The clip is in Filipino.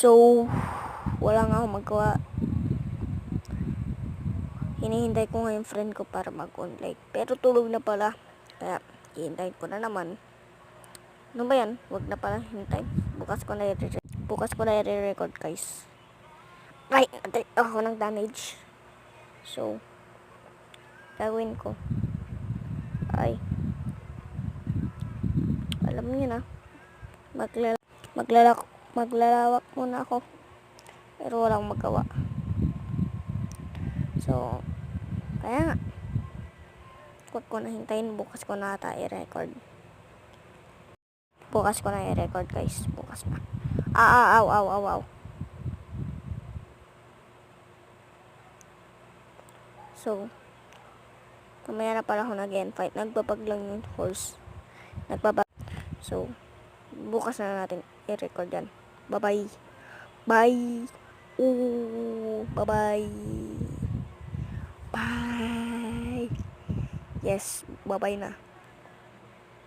So, wala nga akong magawa. Hinihintay ko nga yung friend ko para mag-on-light. Pero tulog na pala. Kaya, hihintayin ko na naman. Ano ba yan? Huwag na pala hintay. Bukas ko na i- Bukas ko na i-record guys. Ay, atay ako ng damage. So, gagawin ko. Ay. Alam niyo na. Maglala maglalak maglalawak muna ako. Pero walang magawa. So, kaya nga. Huwag ko na hintayin. Bukas ko na ata i-record. Bukas ko na i-record guys. Bukas na. Ah, ah, aw, aw, aw, aw. So, mamaya na pala ako nag fight. Nagbabag lang yung horse. Nagbabag. So, bukas na natin i-record yan. Bye-bye. Bye. Ooh, bye-bye. Bye. Yes, bye-bye na.